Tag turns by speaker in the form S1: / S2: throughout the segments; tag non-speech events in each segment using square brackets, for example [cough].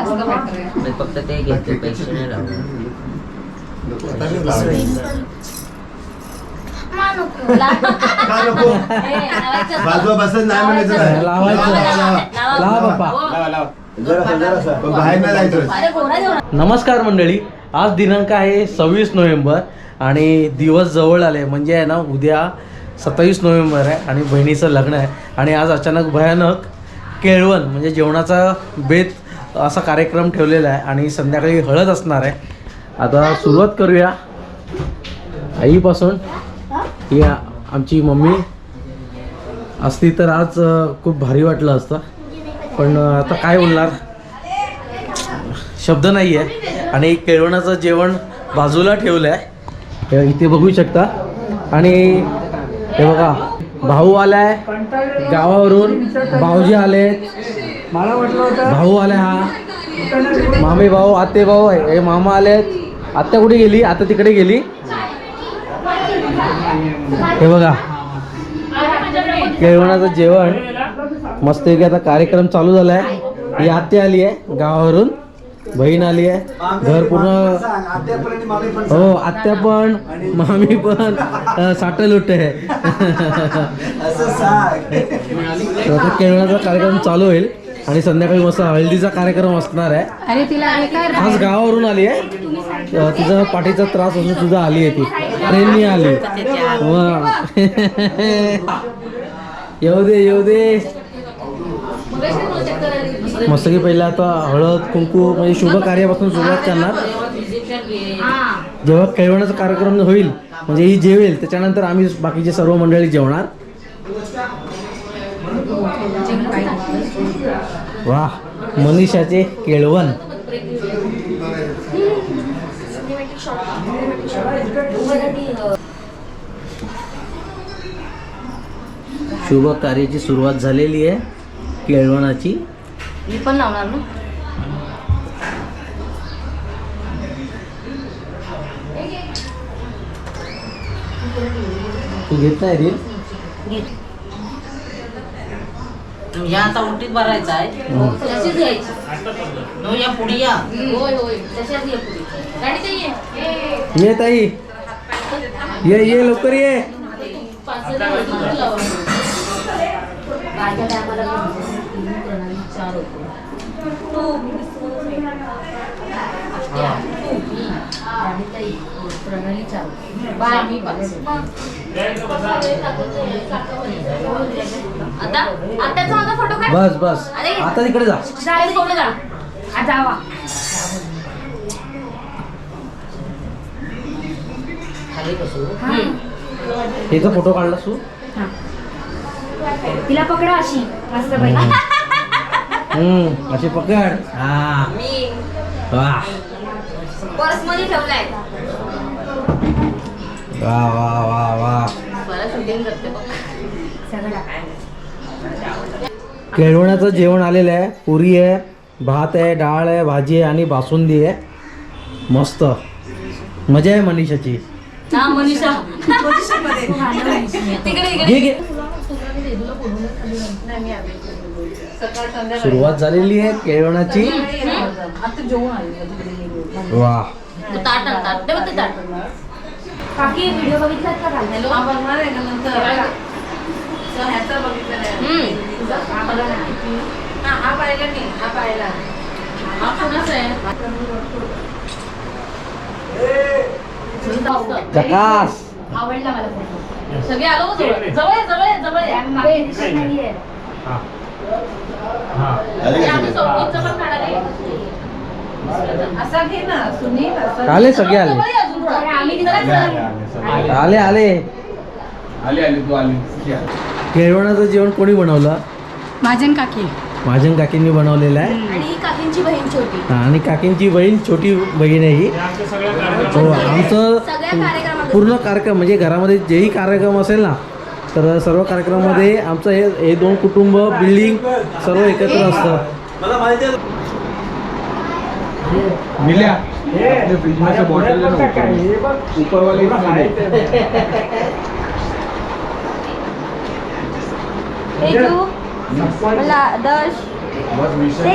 S1: जास्त better आहे.
S2: मी फक्त ते घेते पैसे नाही लावले
S3: का नको? बाजूला बसत नाही म्हणायचं काय?
S4: लावायचं.
S3: लावा, लावा.
S4: लावा बाप्पा
S5: लावा. लावा.
S3: जरासा, जरासा. पण बाहेर नाही जायचं.
S4: नमस्कार मंडळी. आज दिनांक आहे सव्वीस नोव्हेंबर आणि दिवस जवळ आले. म्हणजे आहे ना उद्या सत्तावीस नोव्हेंबर आहे आणि बहिणीचं लग्न आहे. आणि आज अचानक भयानक केळवण म्हणजे जेवणाचा बेत असा कार्यक्रम ठेवलेला आहे आणि संध्याकाळी हळद असणार आहे. आता सुरुवात करूया. आईपासून ही आमची मम्मी असती तर आज खूप भारी वाटलं असतं. पण आता काय बोलणार? शब्द नाही आहे आणि केळवणाचं जेवण बाजूला ठेवलं आहे इथे बघू शकता. आणि हे बघा भाऊ आलाय. गावावरून भाऊजी आले
S6: मला वाटलं होतं
S4: भाऊ आलाय हा. मामे भाऊ आते भाऊ हे मामा आलेत आत्या कुठे गेली? आता तिकडे गेली. हे बघा. केळवणाचं जेवण. मस्त आता कार्यक्रम चालू झालाय. ही आत्या आली आहे गावावरून. बहीण आली आहे. घर पूर्ण हो आत्या पण मामी पण साठ लुट आहे. तर आता केळवणाचा कार्यक्रम चालू होईल. आणि संध्याकाळी मस्त हळदीचा कार्यक्रम असणार आहे.
S1: अरे तिला
S4: आज गावावरून आली आहे. अं, तिचा पाठीचा त्रास असून सुद्धा आली आहे ती. ट्रेननी आली. वा. येऊ दे येऊ दे. मस्त की पहिला आता हळद कुंकू म्हणजे शुभ कार्यापासून सुरुवात करणार. जेव्हा खेळवण्याचा कार्यक्रम होईल म्हणजे ही जेवेल त्याच्यानंतर आम्ही बाकीचे सर्व मंडळी जेवणार. वा मनीषाचे केळवण शुभ कार्याची सुरुवात झालेली आहे केळवणाची.
S2: मी पण लावणार ना.
S4: तू घेत नाही रील
S2: या आता उलटीत भरायचा आहे
S4: हो.
S2: तशीच घ्यायची नो या पुढे या होय होय तशाच या पुढे गाडी ते ये
S4: ये ताई ये ये लवकर ये
S2: टायमाला प्रणाली चार होते प्रणाली चार होते. बाय मी पाच आता? आत्याचा माझा फोटो काढ.
S4: बस बस. आता तिकडे जा.
S2: फोटो आ, जावा.
S4: याचा फोटो काढला तू?
S1: तिला पकडा अशी मस्त
S4: हम्म. असे पकड. हा.
S2: मी.
S4: वा.
S2: पर्समध्ये ठेवलाय.
S4: वा वा वा वा. केळवणाचं जेवण आलेलं आहे. पुरी आहे भात आहे डाळ आहे भाजी आहे आणि बासुंदी आहे. मस्त. मजा आहे मनीषाची.
S2: मनीषा.
S4: सुरुवात झालेली आहे केळवणाची वा.
S2: तू ताट आण, ताट दे बघ. ते ताट
S1: काकी व्हिडिओ बघितलात का काल?
S2: हॅलो हा कोणाचा आहे?
S4: जकास
S1: आवडला मला फोटो.
S2: सगळे आलो हो जवळ? जवळ ये, जवळ ये, जवळ ये.
S1: नाहीये.
S2: आम्ही चौकीचं पण काढायला येऊ.
S1: असा घे ना सुनील असं
S4: आले सगळे आले. आले आले
S5: आली आली. तू आली.
S4: केळवणाचं जेवण कोणी बनवलं?
S1: माझन काकी.
S4: माझ्या काकींनी बनवलेलं आहे.
S1: आणि काकींची बहीण छोटी.
S4: हा, आणि काकींची बहीण छोटी बहीण आहे ही. हो आमचं पूर्ण कार्यक्रम म्हणजे घरामध्ये जेही कार्यक्रम असेल ना तर सर्व कार्यक्रमामध्ये आमचं हे हे दोन कुटुंब बिल्डिंग सर्व एकत्र असतं.
S3: मला माहिती आहे
S5: मिल्या. आपल्या फ्रीजमध्ये बॉटल उपरवाली
S1: मला दश
S5: बस विषय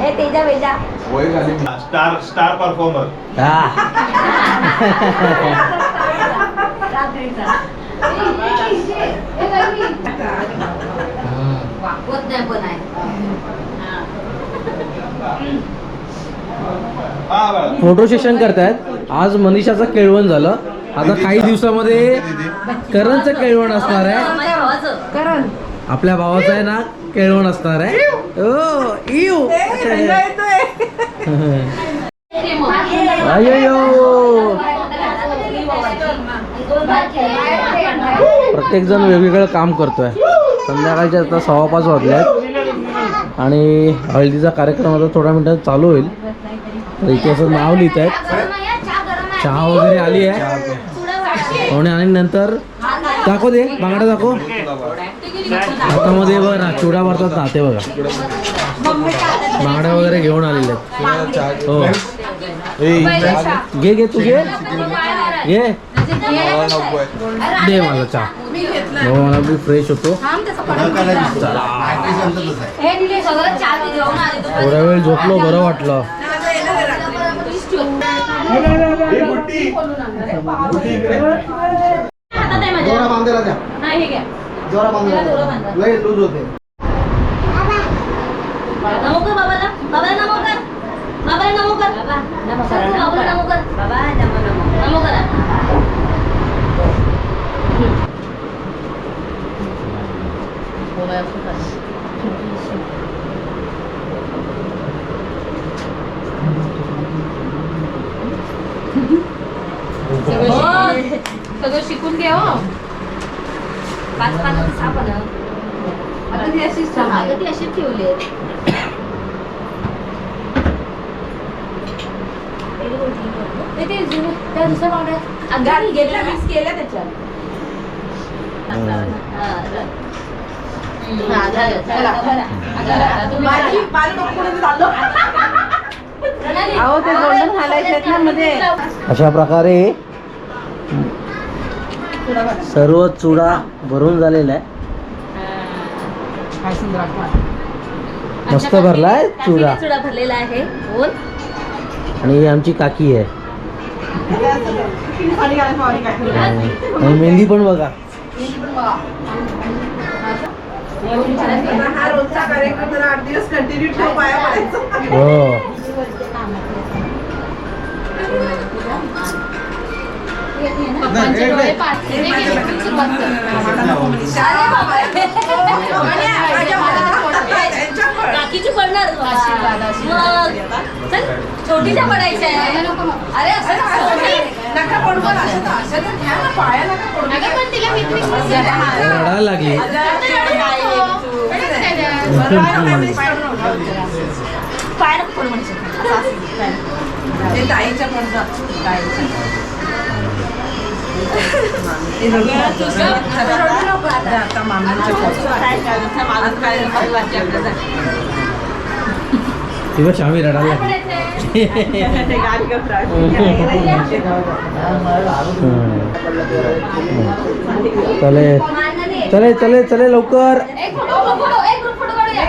S3: ए तेजा. वेजा.
S5: वय झाली.
S3: Star star performer.
S2: वापरत नाही पण आहे.
S4: फोटो सेशन करतायत. आज मनीषाचं केळवण झालं. आता काही दिवसामध्ये करणचं केळवण असणार आहे.
S2: माझ्या भावाचं.
S1: करण.
S4: आपल्या भावाचं आहे ना केळवण असणार आहे. ओ इव. प्रत्येक जण वेगवेगळं काम करतोय. संध्याकाळचे आता सव्वा पाच वाजले आहेत आणि हळदीचा कार्यक्रम आता थोड्या मिनिटात चालू होईल. इथे असं नाव लिहित आहेत. चहा वगैरे आली आहे. आणि आणि नंतर दाखव दे बांगडा दाखव. हातामध्ये बघा ना चिवडा भरतात ना ते बघा. बांगड्या वगैरे घेऊन आलेले आहेत. हो. घे घे तू घे. घे. दे मला चहा. हो मला मी फ्रेश होतो. थोड्या वेळ झोपलो बरं वाटलं.
S3: जोरा बांधायला द्या जोरा बांधायला लय लूज होते
S2: नमो कर
S1: सगळं शिकून घे हो.
S2: पाच पाच सहा पण
S1: आता ती अशीच चहा
S2: अगं ती ठेवली
S1: ते जुनं- त्या दुसऱ्या बांगड्या गाडी घेतल्या मिक्स केल्या त्याच्यात. अहो ते गोल्डन घालायचे ना मध्ये.
S4: अशा प्रकारे सर्व चुडा भरून झालेला आहे. मस्त भरलाय चुडा.
S2: चुडा भरलेला आहे. बोल.
S4: आणि ही आमची काकी आहे. आणि मेहंदी पण बघा.
S1: हा रोजचा कार्यक्रम जरा आठ दिवस कंटिन्यू ठेव पाया पडायचं
S4: हो
S1: पप्पांचे डोळे पाठचे. सुरुवात
S2: पडणार छोटीच्या पडायच्या अरे असं.
S1: नका पण पाया नका पडू.
S4: रडायला लागली तेव्हा शामी आम्ही रडायला लागली चले चले चले चले लवकर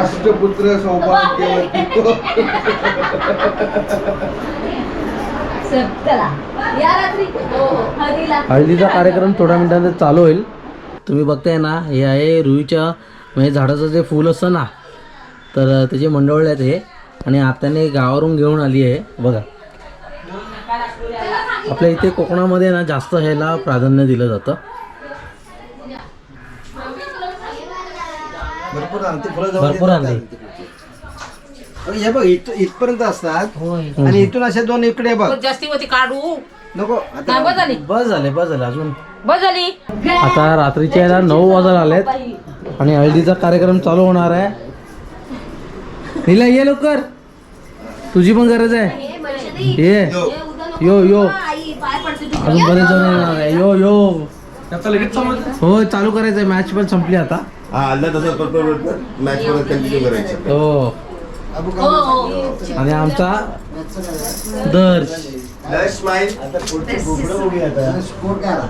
S3: अष्टपुत्र सौभाग्यवती.
S2: चला या रात्री. हो हो हळदीला.
S4: हळदीचा कार्यक्रम थोड्या मिनिटांत चालू होईल. तुम्ही बघताय ना हे आहे रुईच्या म्हणजे झाडाचं जे फूल असतं ना तर त्याचे मंडवळे आहेत हे. आणि आत्याने गावावरून घेऊन आली आहे बघा. आपल्या इथे कोकणामध्ये ना जास्त ह्याला प्राधान्य दिलं जातं.
S3: भरपूर आणते फुलं
S4: भरपूर. आणली.
S3: हे बघ इथ इथपर्यंत असतात.
S4: होय.
S3: आणि इथून असे दोन इकडे बघ.
S1: जास्ती होती काढू.
S3: नको आता
S1: बस झाली.
S4: बस झाले बस झाले अजून.
S1: बस झाली.
S4: आता रात्रीचे आहे ना नऊ वाजायला आलेत. आणि हळदीचा कार्यक्रम चालू होणार आहे. हिला ये लवकर. तुझी पण गरज आहे.
S2: हे
S4: ये. यो, यो.
S2: हा.
S4: अजून बरेच जण येणार आहे. यो यो. हो चालू करायचंय. मॅच पण संपली आता.
S7: हा आल्ला तसं बरोबर बरोबर मॅच मध्ये कंटिन्यू करायचं.
S4: हो.
S3: अबू
S2: हो
S4: आणि आमचा दर्श.
S7: स्माइल
S3: स्कोर काय आला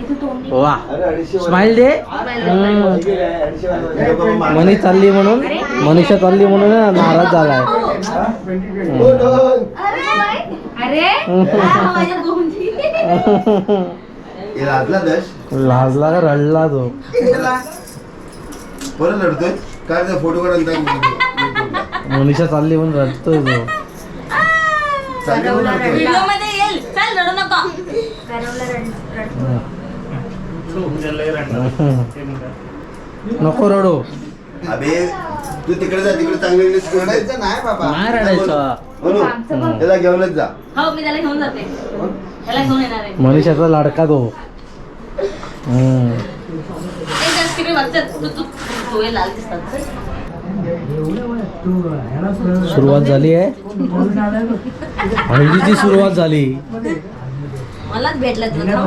S2: इथे तोंडी.
S4: वा. स्माइल दे. मनी चालली म्हणून मनीषा चालली म्हणून ना नाराज झालाय.
S2: अरे हा. [laughs]
S7: लाजला दश
S4: लाजला का? रडला तो.
S7: परत लढतोय काय त्या फोटो काढून
S4: मनीषा चालली म्हणून रडतोय तो.
S2: व्हिडिओमध्ये येईल. चल रडू नका.
S4: नको रडू.
S7: अबे तू तिकडे जा तिकडे चांगले
S3: रडायचं नाही बाबा.
S4: नाही रडायचं.
S7: त्याला घेऊनच जा.
S2: हो मी त्याला घेऊन जाते. त्याला घेऊन येणार आहे.
S4: मनीषाचा लाडका तो. सुरुवात झाली आहे. हळदीची सुरुवात झाली.
S2: मलाच भेटला तुला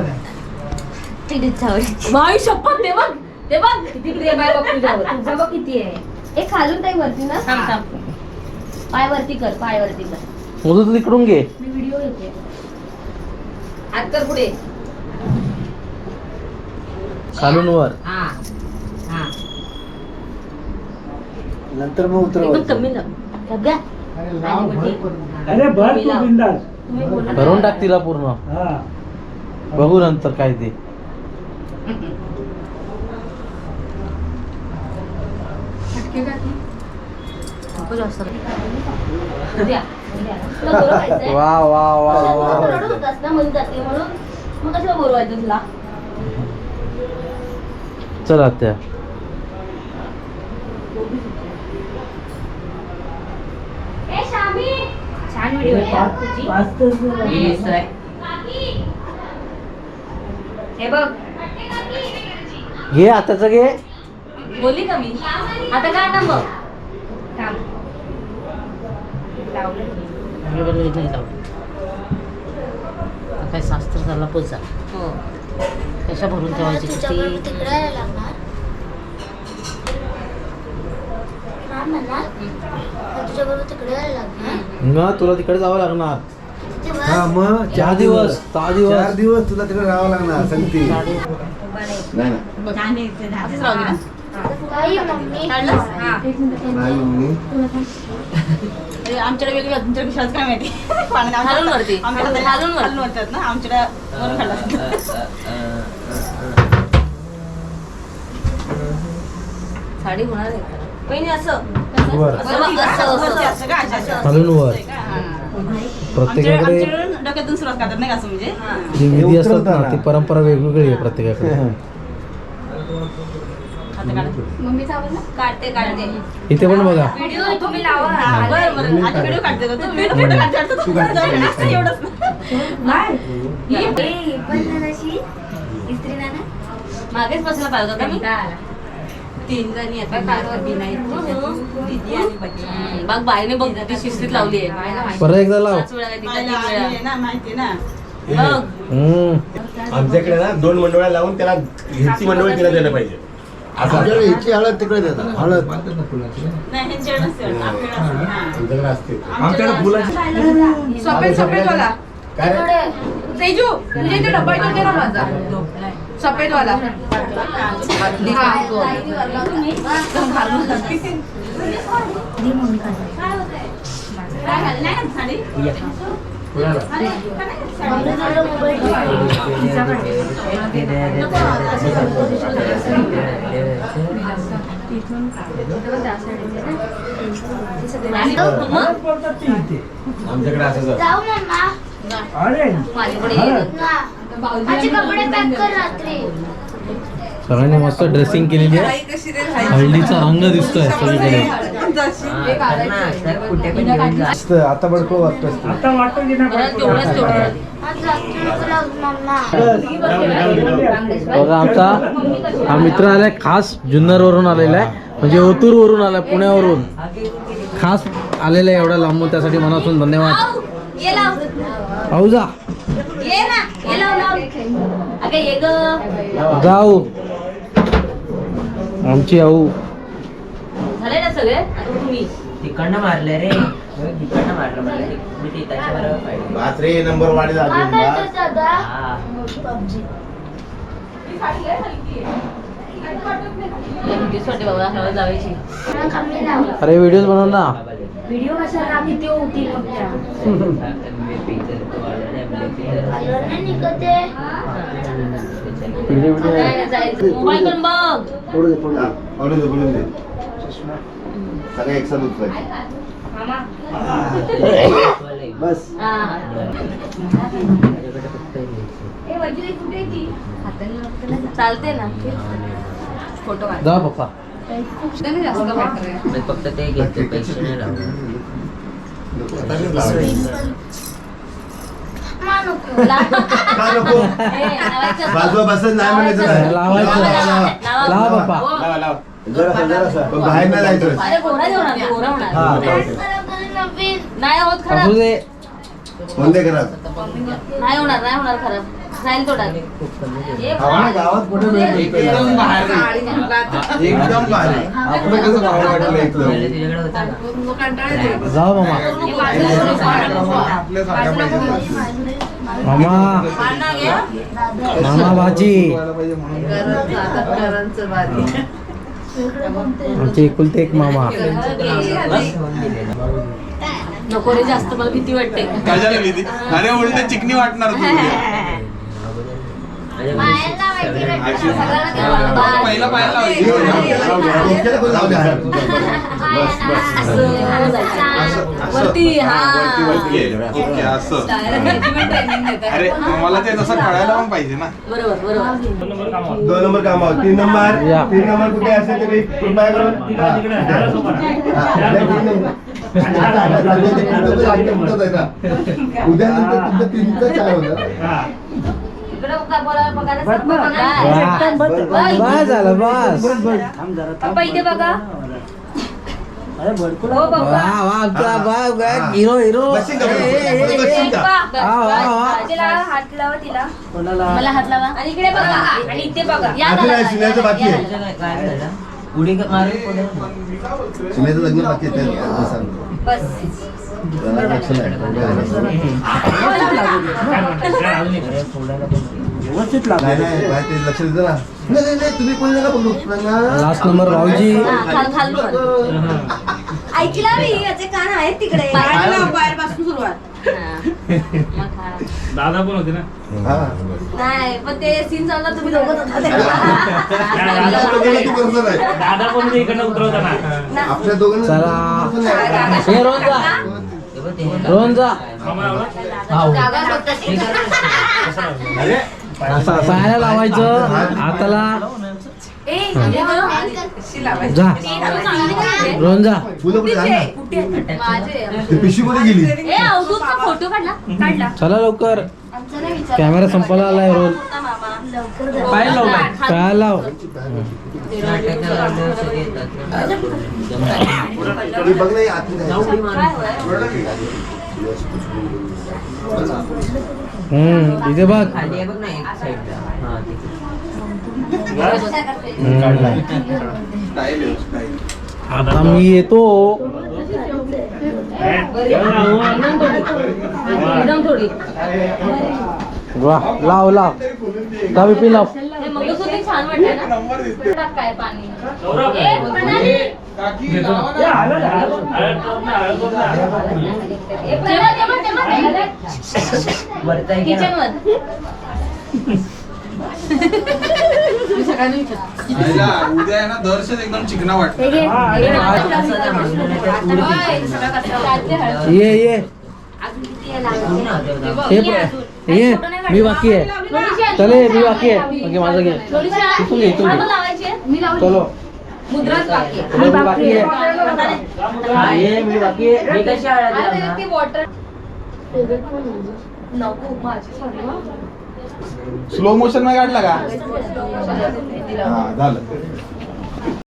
S2: बाई शपथ ते बघ ते बघ. तुझ्यावर.
S8: तुझा बघ किती आहे. एक खालून ताई वरती ना?
S2: थांब थांब. पाय वरती कर पाय वरती कर.
S4: मोदू तू तिकडून घे.
S8: मी व्हिडिओ घेते.
S2: हात कर पुढे.
S4: खालून वर
S2: हा हा.
S3: नंतर मग
S2: एकदम
S3: उतरवायचं
S2: कमी लाव. सगळ्या
S6: अरे भर तू बिंदास.
S2: तुम्ही बोला.
S4: भरून टाक तिला पूर्ण.
S6: हा.
S4: बघू नंतर काय ते.
S2: नको जास्त. उद्या, उद्या. तुला बोरं खायचंय?
S4: वा वा वा वा.
S2: तू रडत होतास ना म्हणून जाते म्हणून. मग कशाला बोलवायचं तुला?
S4: चला त्या.
S2: ए शामी! छान व्हिडिओ आहे तुझी.
S6: पाच तास झाले.
S2: बघ.
S4: घे आताच घे.
S2: बोलली का मी? आता काय ना मग?
S1: काय शास्त्र झाला पोचा
S2: हो.
S1: कशा भरून ठेवायची? किती
S4: ना तुला तिकडे जावं लागणार
S3: हा मग
S4: चार दिवस सहा
S3: चार
S4: दिवस
S3: दिवस तुला तिकडे राहावं लागणार सांगते
S7: नाही ना
S2: असंच राहू दे ना काढलंस? हा.
S3: नाही मम्मी
S1: अरे, आमच्याकडे वेगळी आहे, तुमच्याकडे कशाच काय माहिती पाण्यात आमच्या-
S2: खालून वरती.
S1: आमच्याकडे
S2: खालून वरती.
S1: खालून वरती आहेत ना आमच्याकडे वरून खाल्ला
S2: साडी होणार आहे का? असं.
S4: वर. खालून वर. प्रत्येकाकडे
S1: आमच्याकडून डोक्यातून सुरुवात करतात नाही का असं म्हणजे?
S4: जी विधी असतात ना. ती परंपरा वेगवेगळी आहे प्रत्येकाकडे.
S1: आता काढा.
S8: मम्मीचा आवाज ना
S2: काढते काढते.
S4: इथे पण बघा.
S2: व्हिडिओ तुम्ही लावा.
S1: बरं बरं. आधी व्हिडिओ काढते का तू? व्हिडिओ फोटो काढते वाटतं तू जाऊन असं एवढंच
S2: मागेच बसला पाहिजे होता मी?
S1: तीन जणी आहेत.
S2: बघ बाईने बघ ती शिस्तीत लावली आहे.
S4: परत एकदा लाव.
S2: पाच वेळा तीन वेळा.
S1: माहिती ना.
S2: बघ.
S4: हम्म.
S7: आमच्याकडे ना दोन मंडळा लावून त्याला घरची मंडळ तिला द्यायला पाहिजे. असं
S3: हळद तिकडे देतात. हळद.
S1: नाही.
S7: आमच्याकडे असते.
S5: आमच्याकडे फुलाची?
S1: सफेद सफेद वाला
S7: काय?
S1: तेजू तुझ्या इथे डब्बा इथून दे ना माझा. सफेद वाला.
S7: आमच्याकडे
S2: मम्मा
S6: अरे.
S8: माझे कपडे पॅक कर रात्री.
S4: सगळ्यांनी मस्त ड्रेसिंग केलेली आहे. हळदीचा रंग दिसतोय सगळीकडे.
S3: आता बडको
S4: बघा आमचा हा मित्र आलाय खास जुन्नर वरून आलेला आहे. म्हणजे ओतूर वरून आलाय पुण्यावरून. खास आलेलं आहे एवढ्या लांबून त्यासाठी मनापासून धन्यवाद.
S2: आऊ, ये लाव
S4: आऊ जा
S2: ये ना ये लाव लाव अगं ये ग.
S4: जाऊ. आमची आऊ.
S2: झाले ना सगळे? आता तुम्ही.
S9: तिकडनं मारलं रे. तिकडनं मारलं मला. मी ते त्याच्याबरोबर पाहिजे
S7: बापरे नंबर वाढला अजून बस.
S9: हा.
S2: भीतीच वाटते बाबा हवा जावायची
S4: अरे व्हिडिओ बनव ना.
S8: व्हिडिओ कशाला? किती होती
S3: दे, थोडं
S7: हा,
S3: दे.
S7: बोलून दे बोलून दे सगळे एकसाथ उचलायचे
S3: बस
S2: हा चालते ना फोटो काढ
S4: जा पप्पा
S9: मी फक्त ते घेतो पैसे नाही लावत
S7: आताच लावायचे. का नको बाजूला बसत नाही म्हणायचं नाही.
S4: लावायचं.
S7: लावा, लावा.
S4: लावा पप्पा.
S7: लावा, लावा. जरासा, जरासा. पण बाहेर नाही जायचं. हा,
S2: नाही होत
S4: असू
S2: खराब
S4: दे.
S7: बंद करा.
S2: नाही होणार नाही होणार खराब तो
S7: गावात कुठे? एकदम एकदम आपलं कसं वाटलं
S4: जाऊ मामा
S7: आपल्या सारख्या पाहिजे
S4: मामा. मामा भाजी. आमचे एकुलते एक मामा.
S2: नको रे जास्त मला भीती वाटते.
S5: कशाला भीती? अरे उलट चिकनी वाटणार तू [laughs] पहिला
S2: हा.
S5: अरे मला ते तसं कळायला पण पाहिजे ना.
S2: बरोबर बरोबर.
S7: दोन नंबर कामावर तीन नंबर. तीन नंबर कुठे असेल तरी. उद्या नंतर तुमचं तीनचं चार होतं
S6: बस
S4: झालं बस.
S8: पप्पा इथे बघा. हो
S4: वा
S8: पप्पा
S4: वा आमचा बघ बघ हिरो हिरो. ए, ए, ए, ए.
S8: पप्पा. तिला हात लावा तिला.
S2: मला हात लावा.
S8: आणि इकडे बघा. आणि इथे बघा.
S2: या दादा,
S7: बाकी आहे.
S2: दादा.
S9: उडी मारून पुढे.
S7: सुनेचं लग्न बाकी आहे. त्यात.
S8: बस.
S6: व्यवस्थित
S7: लक्ष ना नाही नाही, तुम्ही कोणी नका ना.
S4: लास्ट नंबर भाऊजी
S2: पण.
S8: ऐकला मी याचे कान आहेत तिकडे
S1: सुरुवात
S2: हा.
S6: दादा पण होते ना
S7: हा.
S2: नाही पण ते सीन चालला तुम्ही दोघं
S7: आपल्या दोघांना तू करतो नाही.
S6: दादा पण ते इकडनं उतरवताना
S7: आपल्या दोघांना
S4: चला. हे रोहन जा रोहन पायाला लावायचं हाताला. जा. रोहन जा
S7: पिशवी कुठे गेली.
S2: फोटो काढला. काढला.
S4: चला लवकर.
S8: आमचं नाही विचार.
S4: कॅमेरा संपायला आलाय
S8: जा.
S6: पाय लावलाय
S4: पायाला लाव. हम्म इथे बघ.
S9: खाली ना एक साईडला हा
S4: आता मी येतो.
S2: एकदम थोडी.
S4: वा लाव लाव. जा बिपिन
S5: नंबर दिसते
S2: काय पाणी. ए, प्रणाली.
S5: काकी लावा ना.
S2: ए, तेव्हा, तेव्हा, किचन. वर.
S5: आईला, उद्या आहे ना दर्शन एकदम चिकना वाटत
S8: हे.
S6: हा,
S2: होय, सगळं कसं चालते हळद.
S4: ये ये
S8: अजून किती आहे
S9: बघा.
S4: ये मी बाकी आहे. चले मी बाकी आहे. बाकी माझं घे. इथून घे, इथून घे.
S2: मला लावायची आहे? मी लावली.
S4: चलो. मी बाकी आहे.
S9: हा, ये मी बाकी आहे. मी कशी हळद
S2: आता
S9: लावणार?
S2: ती वॉटर नको माझी. सॉरी
S5: स्लो मोशनमध्ये काढला का?
S7: हा झालं.